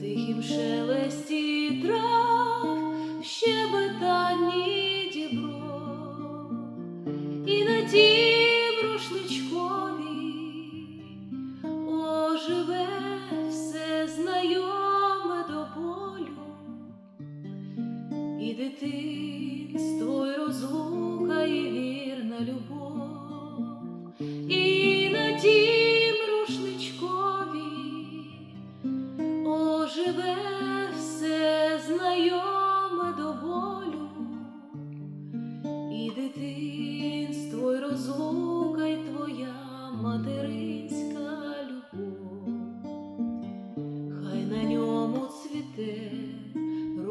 тихім шелесті трав, в щебетанні дібро, і на тім рушничкові оживе все знайоме до болю. І дитинство, і розлука, і вірна любов,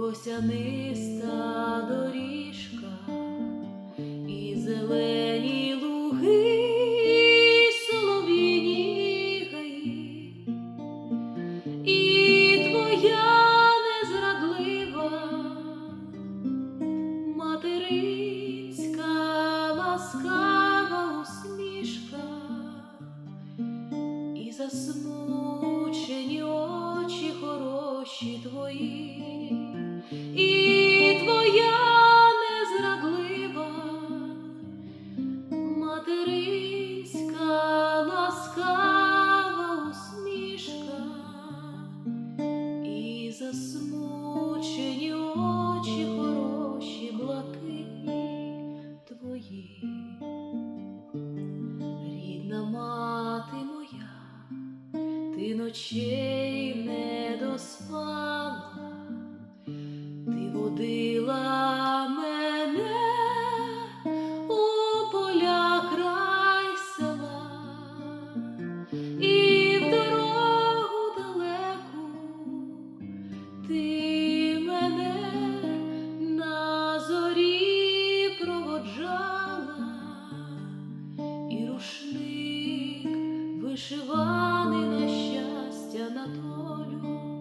росяниста доріжка, і зелені луги, і і твоя незрадлива материнська ласкава усмішка і засмучені очі хороші твої, і твоя незрадлива материнська ласкава усмішка, і засмучені очі хороші, блакитні твої. Рідна мати моя, ти ночей не доспала, ти водила мене у поля край села, і в дорогу далеку. Ти мене на зорі проводжала і рушник вишиваний на щастя на долю